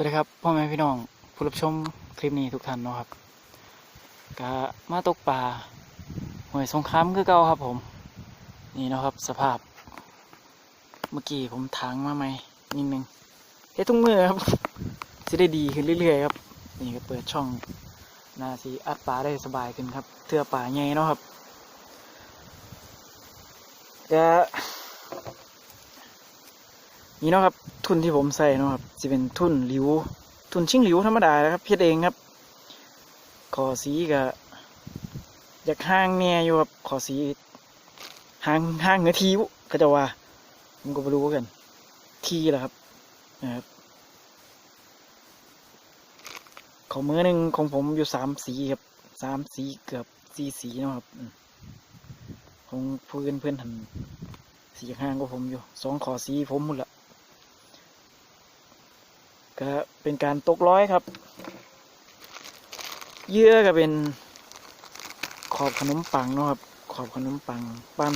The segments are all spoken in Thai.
วัสดีครับพ่อแม่พี่น้องผู้รับชมคลิปนี้ทุกท่านเนาะครับกะมาตกปลาหวยสงครามคือเก่าครับผม นี่เนาะครับ สภาพ เมื่อกี้ผมถางมาใหม่นิดนึงเฮ้ยทุกมือครับจะได้ดีขึ้นเรื่อยๆครับ นี่ก็เปิดช่องนาทีอัดปลาได้สบายขึ้นครับเทือปลาใหญ่เนาะครับกะ นี่เนาะครับทุนที่ผมใส่เนาะครับจะเป็นทุนหลิว ทุนชิงหลิวธรรมดานะครับเพียเองครับ ขอสีกับอยากห้างเนี่ยอยู่ครับขอสีห้างห้างเนื้อทีวก็จะว่าผมก็ไม่รู้กัน ทีแหละครับนะครับขอมือหนึ่งของผมอยู่สามสีครับสามสีเกือบสี่สีนะครับของเพื่อนเพื่อนทันสีห้างก็ผมอยู่สองขอสีผมหมดละ ก็เป็นการตกร้อยครับเยื่อก็เป็นขอบขนมปังเนาะครับ ขอบขนมปังปั้น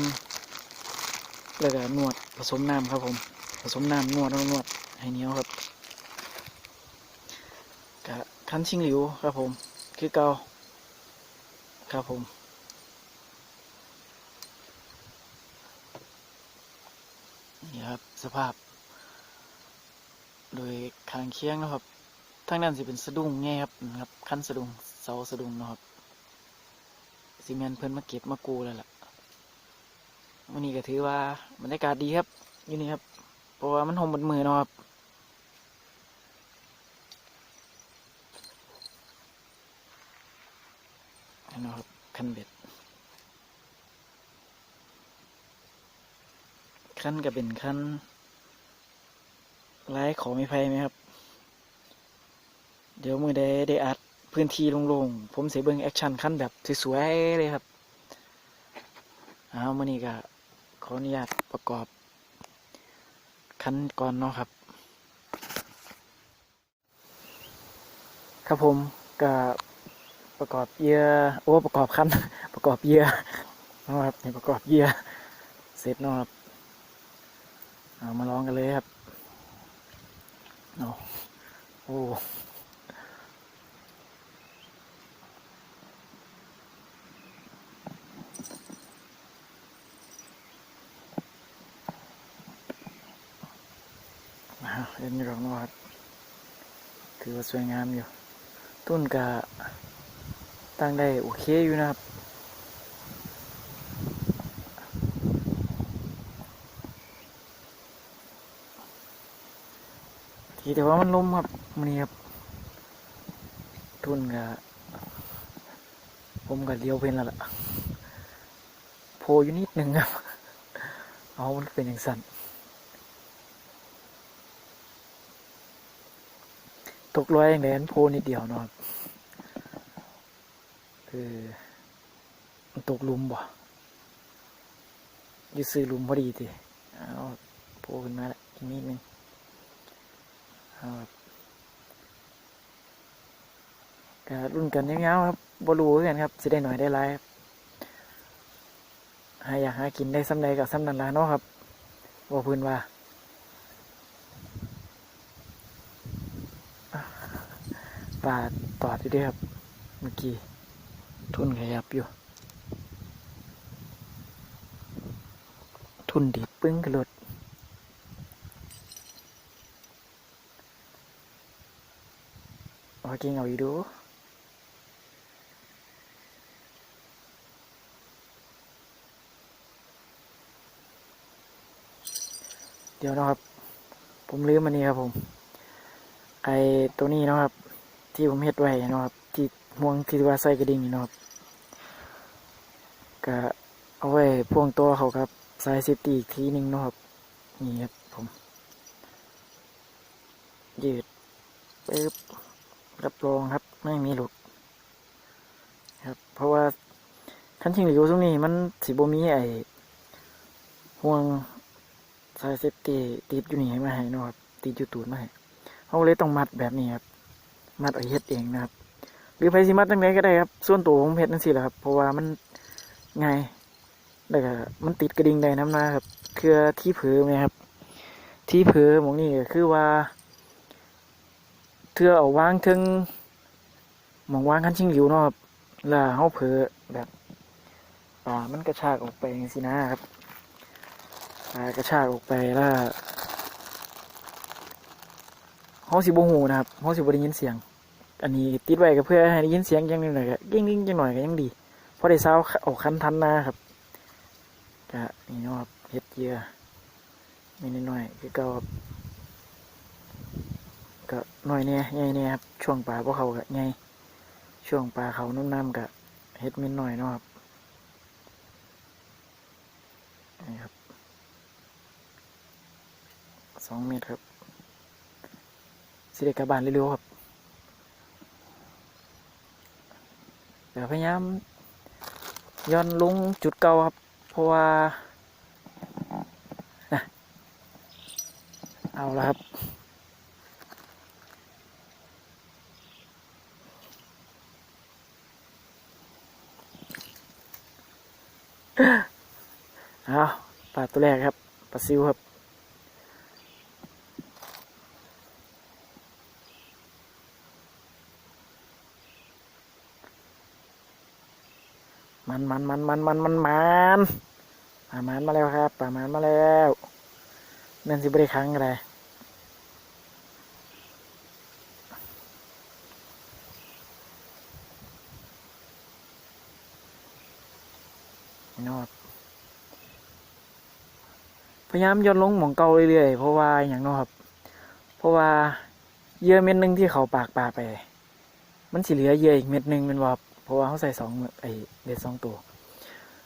แล้วก็นวดผสมน้ำครับผม ผสมน้ำนวดนวดให้เหนียวครับก็คั้นชิงหลิวครับผม คือเกาครับผมนี่ครับสภาพ โดยคางเคียงนะครับทางนั้นสิเป็นสะดุ้งไงครับนะครับขั้นสะดุ้งเสาสะดุ้งนะครับซีเมนเพิ่นมาเก็บมากูแล้วล่ะวันนี้ก็ถือว่าบรรยากาศดีครับอยู่นี่ครับเพราะว่ามันหอมบนมือนะครับนี่นะครับคันเบ็ดคันก็เป็นคัน ไลฟ์ขอไม่ไพ่ไหมครับ เดี๋ยวมือได้ได้อัดพื้นที่โล่งๆ ผมเสียเบิ้งแอคชั่นขั้นแบบสวยๆเลยครับเอามื่อนี้ก็ขออนุญาตประกอบขั้นก่อนเนาะครับ ครับผมก็ประกอบเยื่อโอ้ประกอบขั้นประกอบเยื่อเนาะครับนี่ประกอบเยื่อเสร็จเนาะครับเอามาลองกันเลยครับ โอ้เล่นอยู่หรอกเนาะครับถือว่าสวยงามอยู่ ต้นกะตั้งได้โอเคอยู่นะครับทีแต่ว่ามันลมครับ มันนี่ครับ ทุนกับผมกับเลี้ยวเป็นแล้วล่ะ โพอยู่นิดหนึ่งครับ เอามันเป็นอย่างสั่นตกร้อยอย่างแดนโพนิดเดียวเนาะครับคือมันตกลุมบ่ยืซื้อลุมพอดีทีเอาโพขึ้นมาละอีกนิดนึงครับ ก็รุ่นกันยาวๆครับบรูกันครับสิได้หน่อยได้หลายครับหาอยากหากินได้ซ้ำใดกับซ้ำนันละเนาะครับว่าพื้นว่าปลาตอดอยู่ด้วยครับ เมื่อกี้ ทุนขยับอยู่ ทุนดีปึ้งกระโดดโอเคเอาอีกดู ดี๋ยวนะครับ ผมลืมมันนี้ครับผม ไอตัวนี้นะครับ ที่ผมเฮ็ดไว้นะครับ ที่ห่วงที่ว่าใส่กระดิ่งนี่นะครับก็เอาไว้พ่วงตัวเขาครับสายเซฟตี้อีกทีหนึงนะครับนี่ครับผมยืดปึ๊บรับรองครับไม่มีหลุดครับ เพราะว่าคันชิงหลิวตรงนี้มันสีบมีไอห่วง สายเซฟตี้ติดอยู่นี่ให้มาให้นะครับติดอยู่ตูดมาให้เขาเลยต้องมัดแบบนี้ครับมัดเอาเฮ็ดเองนะครับ หรือไฟสิมัดตั้งไหนก็ได้ครับ ส่วนตัวผมเฮ็ดนั่นสิแหละครับ เพราะว่ามันง่ายแล้วก็มันติดกระดิ่งได้น้ำนะครับ คือที่เผือไหมครับ ที่เผือมองนี่ก็คือว่าเทือเอาวางถึงหมองวางคันชิงหลิวเนาะครับแล้วเฮาเผลอแบบปลามันกระชากออกไปจังซี่นะครับากระชากออกไปแล้วเฮาสิบ่ฮู้นะครับเฮาสิบ่ได้ยินเสียง อันนี้ติดไว้ก็เพื่อให้ได้ยินเสียงจังหน่อยก็ยิ่งๆจังหน่อยก็ยังดีเพอได้ซาวออกคันทันนะครับก็นี่นะครับเฮ็ดเยื่อมีนิดหน่อยคือเก่าครับก็หน่อยเนี่ยใหญ่เนี่ยครับช่วงปลาพวกเขาก็ใหญ่ช่วงปลาเขานุ่มน้ำก็เฮ็ดมินหน่อยเนาะครับนี่ครับ สองเมตรครับสิเดกลับบ้านเร็วๆครับเดี๋ยวพยายามย้อนลงจุดเก่าครับ เพราะว่านะเอาละครับเอาปลาตัวแรกครับปลาซิวครับ มันมันมันมันมันมันมันปามันมาแล้วครับปามันมาแล้วแม่นสิบริครั้งอะไรนี่เนาะครับพยายามย้อนลงหมองเก่าเรื่อยๆเพราะว่าอย่างนาะครับ เพราะว่าเยื่อเม็ดหนึ่งที่เขาปากปลาไป มันสิเหลือเยื่ออีกเม็ดหนึ่งแมันว่าเพราะว่าเขาใส่สองไอ เบ็ดสองตัว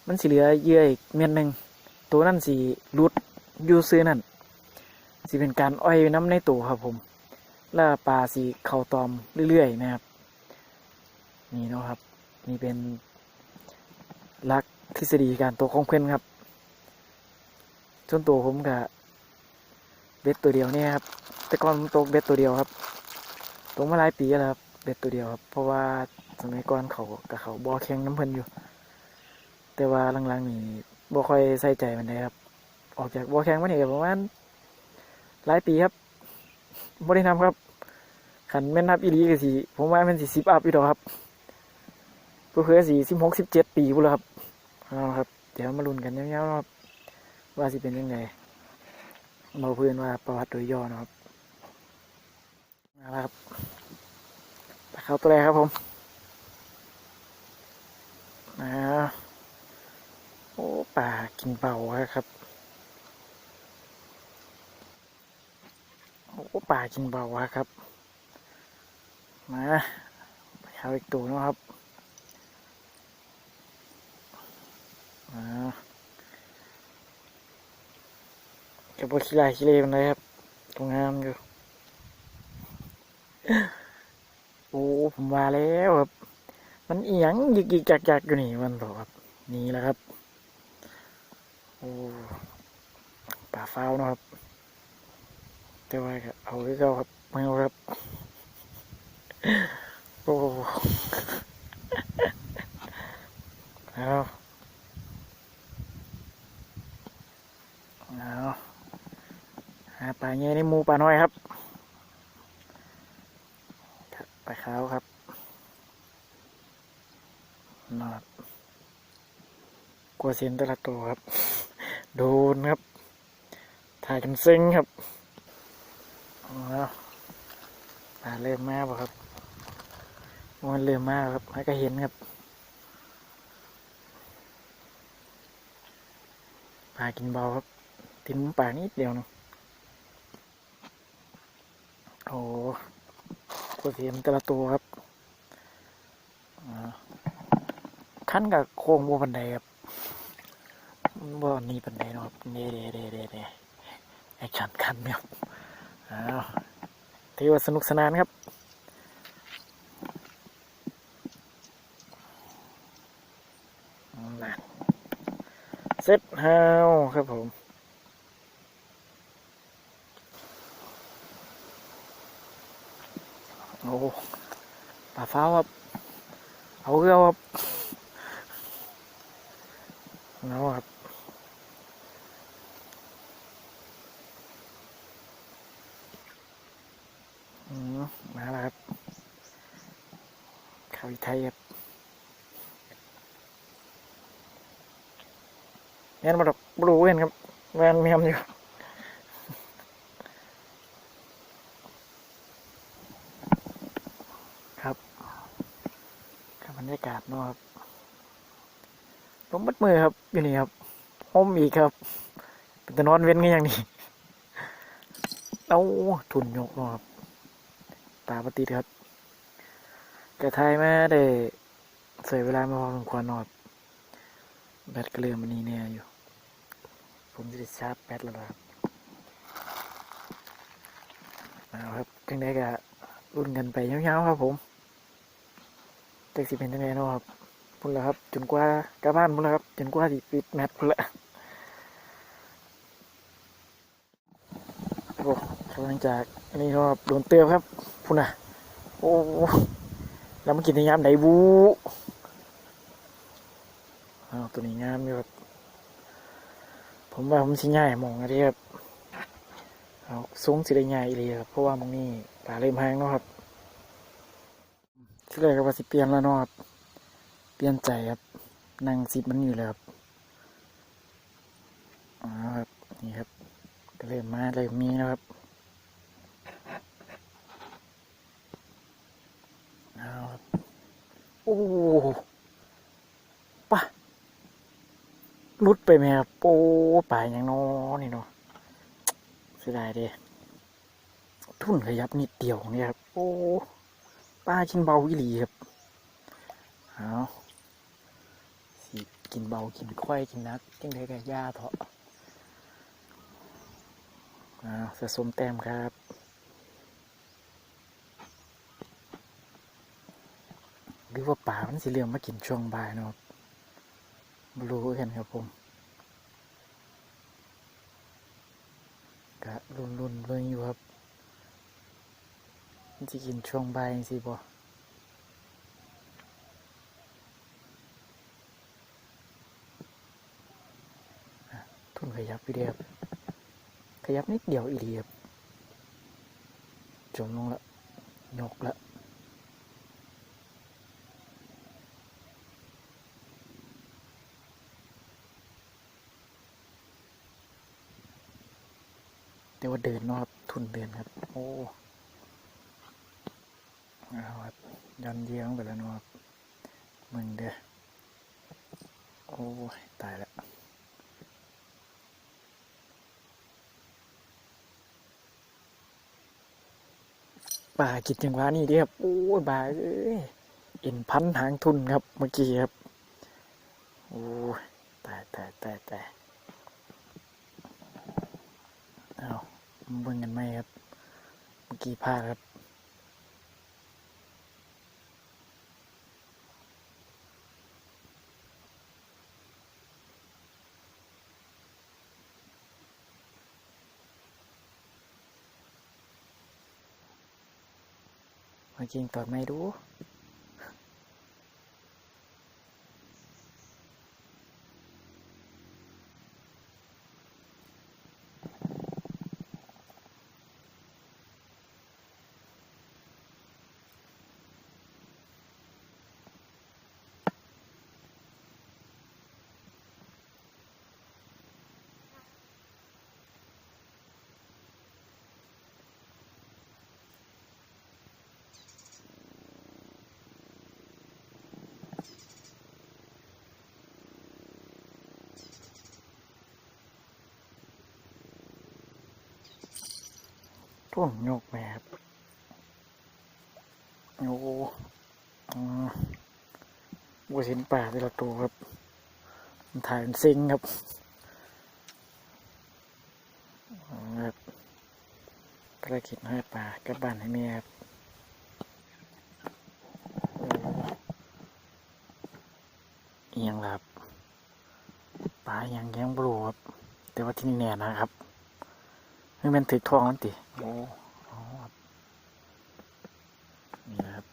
มันสิเหลือเยื่ออีกเม็ดหนึ่งตัวนั่นสีรุดยูซื้อนั่นสิเป็นการอ้อยน้ำในตัวครับผมแล้วปลาสีเข่าตอมเรื่อยๆนะครับ นี่เนาะครับ นี่เป็นลักทฤษฎีการตัวของเพื่อนครับส่วนตัวผมกับเบ็ดตัวเดียวเนี่ยครับ แต่ก่อนผมตกเบ็ดตัวเดียวครับตกมาหลายปีแล้วครับเบ็ดตัวเดียวครับ เพราะว่า สมัยก่อนเขากับเขาบอแข่งน้ำเพลินอยู่ แต่ว่าหลังๆนี่บ่ค่อยใส่ใจมันเลยครับ ออกจากบอแข่งมาเนี่ยประมาณหลายปีครับบ่ได้ทำครับขันแม่นนับอีหลีก็สิผมว่ามันสิสิบอัพอีดอกครับเพื่อๆสี่สิบหกสิบเจ็ดปีพุ่นแล้วครับเอาครับ เดี๋ยวมาลุ้นกันยาวๆนาะครับว่าสิเป็นยังไงเราเพื่อนว่าประวัติโดยย่อนะครับมาแล้วครับปลาเขาตัวแรกครับผม นะโอ้ป่ากินเบาครับ โอ้ป่ากินเบาครับ มาไปเขาอีกตัวนะครับมากับบขี้ลายขี้เลมันเลยครับ ตรงงามอยู่ โอ้ ผมว่าแล้วครับ มันเอียงยิกยิกจักจักอยู่นี่มันบอกครับนี่แหละครับโอ้ป่าฟ้าวนะครับ แต่ว่าก็เอาไว้ก็ครับไม่เอาครับโอ้เอาเอาหาปลาเงี้ยในมูปลาน้อยครับครับปลาขาวครับ นอดกลัวเสียนแต่ละตัวครับ โดนครับ ถ่ายกันเซ็งครับเอาแล้วลาเริ่มมาบ่ครับมันเริ่มมาครับให้ก็เห็นครับปลากินเบาครับตินมุมปานิดเดียวหนึงโอ้ก็เห็นแต่ละตัวครับอ่า ขั้นกับโค้งบัวบันไดครับบ่มีบันไดนะครับเด้เดเดเดเดแอคชั่นคันครับอ้าวถือว่าสนุกสนานครับนั่นเซ็ตฮาวครับผมโอ้ปลาฟ้าวครับเอาเรือครับ เอาครับมาแล้วครับข้าวอีไทยครับแม่นมาดอกบลูเว้นครับแวนเมียมอยู่ครับกับบรรยากาศเนาะครับลมมัดมือครับ อยู่นี่ครับห่มอีกครับเป็นตะนอนเว้นกันอย่างนี้เอาทุนยกนะครับตาปฏิครับกระไทยแม่ได้เสียเวลามาพอสมควรนอนแบตก็เริ่มมันนี่เนี่ยอยู่ ผมจะได้ชาร์จแบตแล้วนะครับเอาครับจังได้ก็รุ่นกันไปยาวๆครับผมเด็กสิเป็นยังไงเนาะครับ พุ่นแล้วครับ จนกว่ากลับบ้านพุ่นแล้วครับ จนกว่าสิปิดแมตช์พุ่นละโอ้กำลังจากอันนี้นะครับโดนเตือนครับพุ่นนะโอ้แล้วมันกินในยามไหนบูอ้าวตัวนี้งามอยู่ครับผมว่าผมสิง่ายมองอะไรครับเอาสูงสิได้ง่ายอีเลยครับเพราะว่ามองนี้ป่าเริ่มแห้งเนาะครับที่แรกก็ว่าสิเปลี่ยนแล้วเนาะครับ เปลี่ยนใจครับนั่งซิดมันอยู่เลยครับอ๋อครับนี่ครับก็เริ่มมาเริ่มมีแล้วครับเอาครับโอ้ปะรุดไปไหมครับโอ้ป่าอย่างนอนี่เนาะเสียดายเด้ทุ่นขยับนิดเดียวเนี่ยครับ โอ้ป้ากินเบาอีหลีครับเอา กินเบากินค่อยกินนักจังไดกับยาเถาะเอาสะสมแต้มครับหรือว่าป่ามันสิเรื่องมากินช่วงบ่ายเนาะบรู้กันครับผมกะรุนรุนๆเบิ่งอยู่ครับมันสิกินช่วงบ่ายสิบ่ ทุนขยับพี่เดียบขยับนิดเดียวอีเดียบจมลงละยกละแต่ว่าเดินนะครับทุนเดินครับ โอ้เอาครับย้อนเยียงไปแล้วนะครับมึงเด้อโอ้ยตายแล้ว ป่ากิจจังหวะนี่เดีครับโอ้บ่าเอ้ยเอ็นพันหางทุนครับเมื่อกี้ครับโอ้ตายตายตายตายเอาเบิ่งกันไหมครับ เมื่อกี้พลาดครับ เมื่อกี้ยังตอดไม่ดู ท่วงโยกแมบโอ้อืมบัวเห็นป่าที่เราตัวครับ มันถ่ายเป็นซิงครับครับภารกิจให้ป่ากลับบ้านให้เมียครับเอียงครับป่ายังยังบรูครับ แต่ว่าที่นี่แน่นะครับ ไม่เป็นถึกทองนั่นติโอ้อ๋อครับนี่นะครับ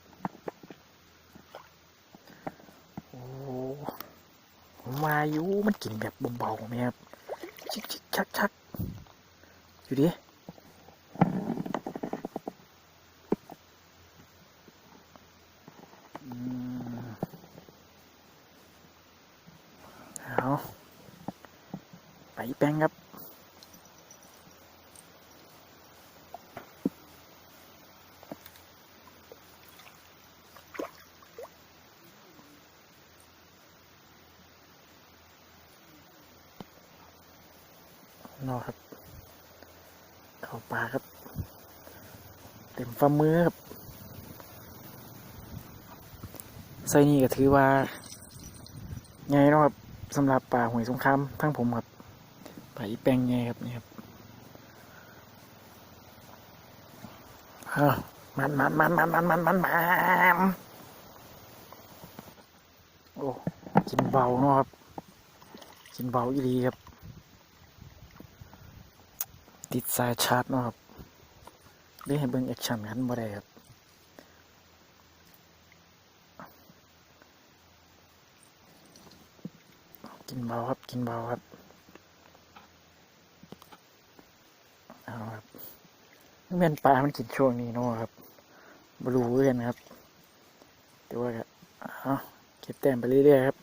โอ้ผมมาอยู่มันกินแบบเบาๆไหมครับชิกชิกชักชักอยู่ดิ อีแป้งครับ นอกครับ เข้าป่าครับ เต็มฝ่ามือครับไส้นี่ก็ถือว่าไงนะครับสำหรับป่าหวยสงครามทั้งผมครับป่าอีแปงไงครับนี่ครับมันมันมันมันมันมันมันมันโอ้กินเบาเนาะครับกินเบาอีดีครับ ติดสายชาร์จเนาะครับ ได้ให้เบิ่งแอคชั่นกันบ่ได้ครับกินเบาครับ กินเบาครับเอาครับแม่นปลา มันกินช่วงนี้เนาะครับบรูเกันครับแต่ว่าก็เอาเก็บแต้มไปเรื่อยๆครับ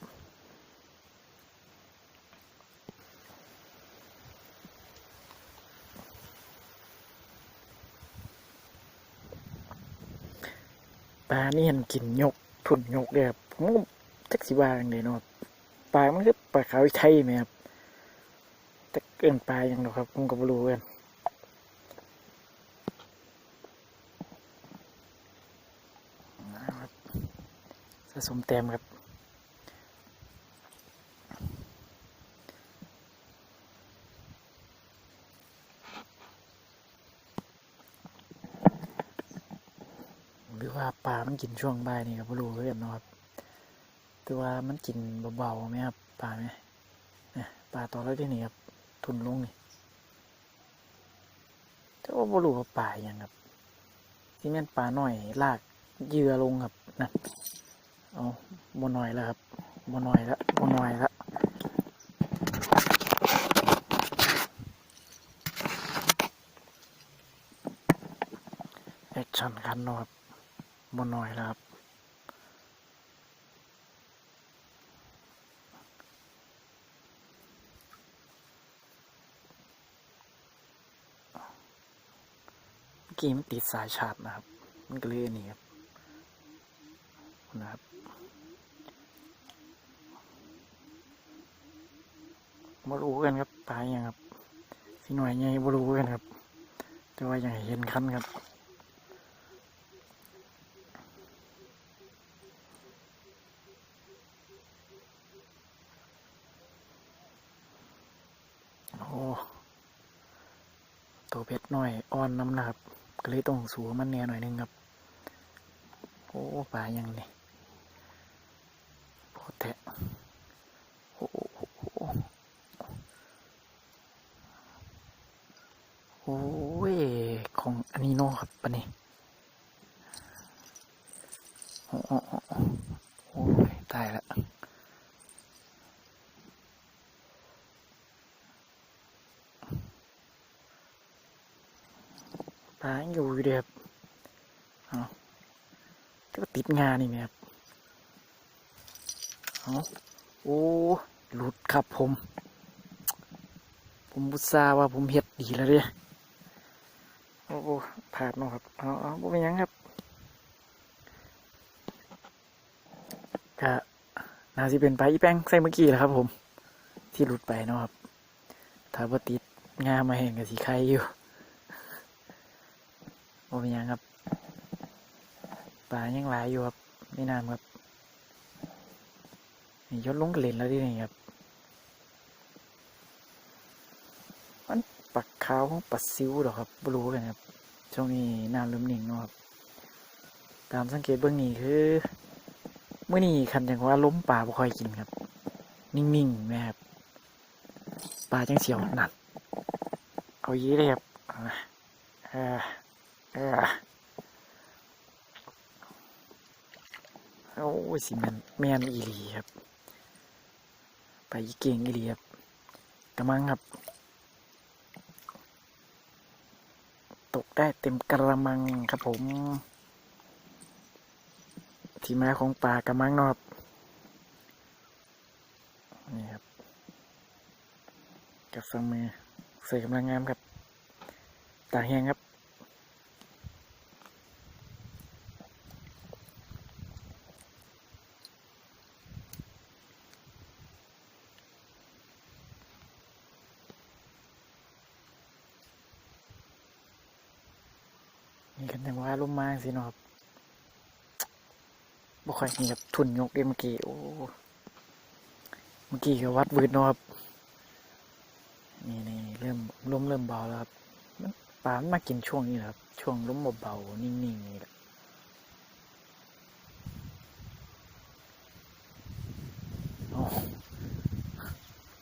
ปลานี่เห็นกินยกทุนยกเลยครับผมก็จักสิว่าอย่างเดเนาะปลามันคือปลาขาวไทยไหมครับจะเกินปลาอย่างเดียวครับผมก็ไม่รู้กันสะสมแต้มครับ หรือว่าปลา มัน กินช่วงบ่ายนี่ครับบ่รู้คือกันนะครับแต่ว่ามันกินเบาๆไหมครับปลาไหมเนี่ยปลาตัวแรกที่นี่ครับทุนลงนี่แต่ว่าบ่รู้ว่าปลาอหยังครับ ที่แม่นปลาหน่อยลากเยื่อลงครับนั่นเอาบ่หน่อยแล้วครับบ่หน่อยแล้วบ่หน่อยแล้วแอคชั่นคันนะครับ บ่หน่อยแล้วครับ เมื่อกี้มันติดสายชาร์จนะครับ มันก็เลยอันนี่ครับ นะครับมารู้กันครับตายยังครับ สิหน่อยไงมารู้กันครับ แต่ว่ายังเห็นคันครับ ตัวเพชรหน่อยอ่อนน้ำนะครับ ก็เลยต้องสูงมันแน่หน่อยนึงครับ โอ้ปลายังนี่โคตรแทะโอ้โหโอ้ยของอันนี้โน่ครับปะนี่โอ้โอ้โอ้โอ้ยตายละปลายังอยู่อยู่เดียบเอาก็ติด งานนี่แม่ครับเอาโอ้หลุดครับผม ผมบุษาว่าผมเฮ็ดดีแล้วเด้โอ้โอ้ผาดเนาะครับเอาเอาบ่เป็นยังครับก็น่าสิเป็นไปอีแป้งใส่เมื่อกี้แหละครับ ผม ที่หลุดไปเนาะครับถ้าบ่ติดงามาแห้งกับสีไข่อยู่บ่เป็นยังครับ ปลายังหลายอยู่ครับไม่นานครับนี่ยศลงกระเลนแล้วดินี่ครับ มันปักขาวของปัดซิวหรอครับบรู้กันครับ ช่วงนี้น้ำเริ่มนิ่งนะครับ ตามสังเกตเบื้องนี้คือเมื่อนี้คันจังว่าล้มป่าบ่ค่อยกินครับ นิ่งๆนะครับปลาจังเสียวหนักเอายี้เลยครับอามาเออเออ โอ้ยสิแมนแมนอีหลีครับ ไปเก่งอีหลีครับกระมังครับ ตกได้เต็มกระมังครับผม ที่มาของปลากระมังนาะครับนี่ครับกับฝ่ามือใส่กำลังงามครับ ตาแห้งครับ นี่กันแต่ว่าลมมา สินะครับบ่ค่อยนี่ครับทุนยกเด้เมื่อกี้โอ้เมื่อกี้ก็วัดวืดเนาะครับนี่นี่เริ่มลมเริ่มเบาแล้วครับปลามมากินช่วงนี้แหละครับ ช่วงลมเบาๆนิ่งๆนี่แหละโอ้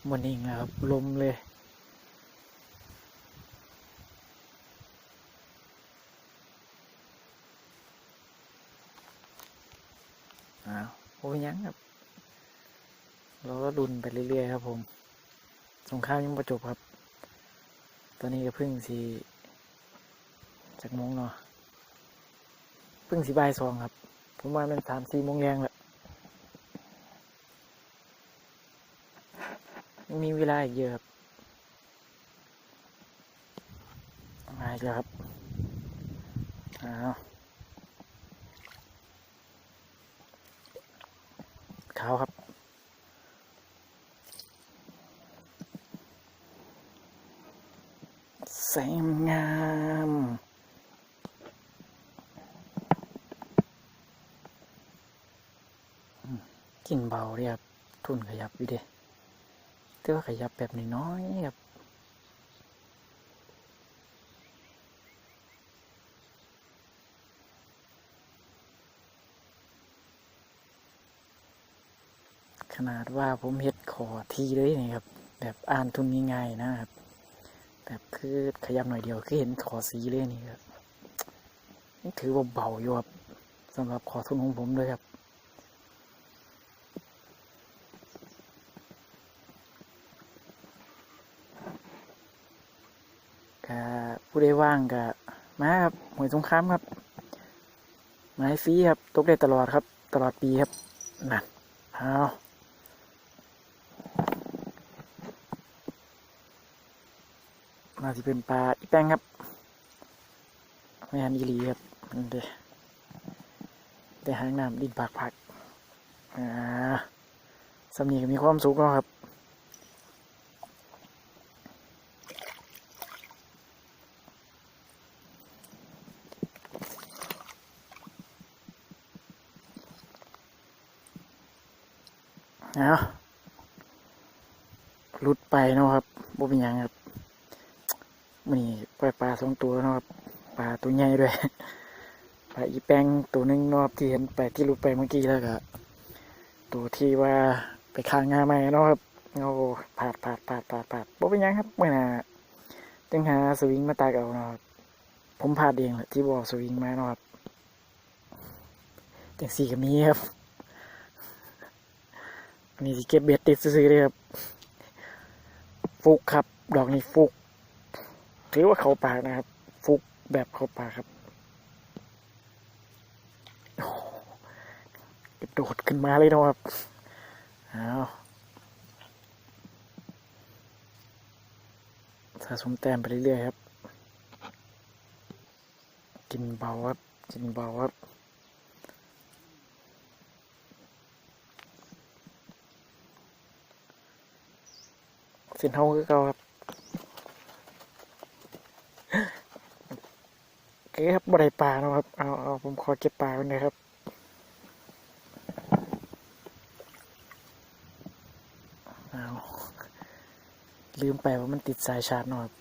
มันนิ่งแล้วครับลมเลย อ้าวโอ้ยยังครับ เราก็ดุนไปเรื่อยๆครับ ผม สงครามยังประจบครับ ตอนนี้ก็เพิ่งสีจากมงเนาะเพิ่งสีบ่ายสองครับ ผมว่ามันสามสี่โมงแรงแหละยังมีเวลาอีกเยอะครับมาอีกแล้วครับอ้าว ขาครับแสงงามกลิ่นเบาเลยครับทุนขยับอยู่เด้แต่ว่าขยับแบบน้อยๆครับ นาดว่าผมเฮ็ดขอทีเลยนี่ครับ แบบอ่านทุนง่ายๆนะครับ แบบคือขยับหน่อยเดียวคือเห็นขอสีเลยนี่ครับถือว่าเบาอยู่ครับสำหรับขอทุนของผมเลยครับก็ผู้ใดว่างก็มาครับหวยสงครามครับไม้ฟรีครับตกได้ตลอดครับ ตลอดปีครับนั่นเอา น่าจะเป็นปลาอีแป้งครับไม่ฮันอีหลีครับนั่นเด้แต่หางน้ำดินปากผักอ่าสำนีก็มีความสุขแล้วครับเอาหลุดไปเนาะครับบ่เป็นยังครับ มันนี่ปล่อยปลาสองตัวนะครับปลาตัวใหญ่ด้วยปลาอีแป้งตัวหนึงนาะครับที่เห็นไปที่หลุดไปเมื่อกี้แล้วก็ตัวที่ว่าไปค้างงาใหม่นะครับโอ้ผาดผาดผาดผาดผาดบ่เป็นยังครับเมื่อน่ะจังหาสวิงมาตากเอานะครับผมพลาดเองแหละที่บอกสวิงมานะครับจังสี่ก็มีครับอันนี้สิเก็บเบ็ดติดซื้อเลยครับฟุกครับ ดอกนี้ฟุก ถือว่าเขาปากนะครับ ฟุกแบบเขาปากครับโอ้โหกระโดดขึ้นมาเลยนะครับเอาสะสมแต้มไปเรื่อยๆครับ กินเบาครับ กินเบาครับสินเท่าคือเก่าครับ อเครับบ่ได้ปลาเนาะครับ เอาเอาผมขอเก็บปลาไว้หน่อยครับเอาลืมไปว่ามันติดสายชาร์จเนาะครับ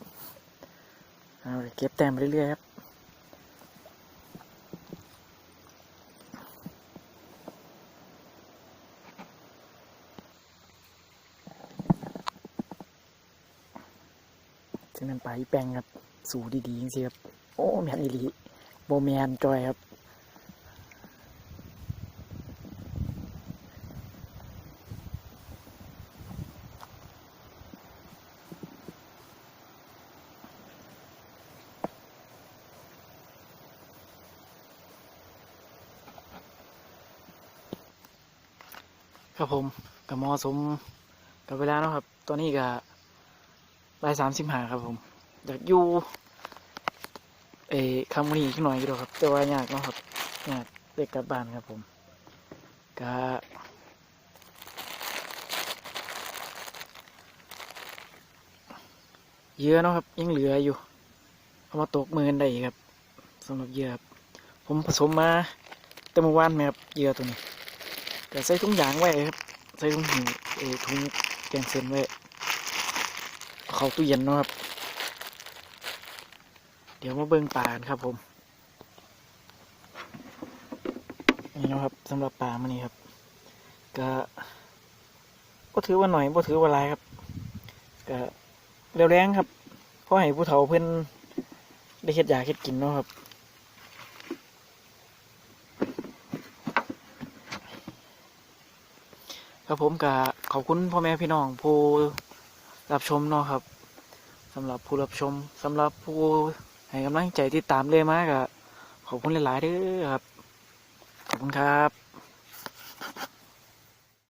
เอาเก็บแต้มไปเรื่อยๆครับซึ่งนั้นปลาอีแปงครับ สูดีๆจริงๆครับ อ้แมนอีหลีโบแมนจอยครับครับผมกับมอสมกับเวลาเนาะครับตัวนี้ก็บ่ายสามสิบห้าครับผม อยากอยู่ เอคำนี้อีกหน่อยก็ได้ครับ แต่ว่ายากเนะครับยากเด็กกลับบ้านครับผมก็เยอะนะครับ ยังเหลืออยู่เอามาตกมือกันได้อีกครับสำหรับเหยื่อครับผมผสมมาแต่เมื่อวานไหมครับเหยื่อตัวนี้แต่ใส่ถุงยางไว้ครับใส่ถุงหิวเออถุงแกงเส้นไว้เข้าตู้เย็นนะครับ เดี๋ยวมาเบิ่งปลากันครับผมนี่นะครับสำหรับปลามันนี่ครับ ก็ก็ถือว่าหน่อยก็ถือว่าลายครับ ก็เร็วแรงครับเพราะให้ผู้เฒ่าเพิ่อนได้เฮ็ดยาเฮ็ดกินเนาะครับครับผมก็ขอบคุณพ่อแม่พี่น้องผู้รับชมเนาะครับสำหรับผู้รับชมสำหรับผู้ ให้กำลังใจติดตามเลยมากอะขอบคุณหลาย ๆเด้อครับ ขอบคุณครับ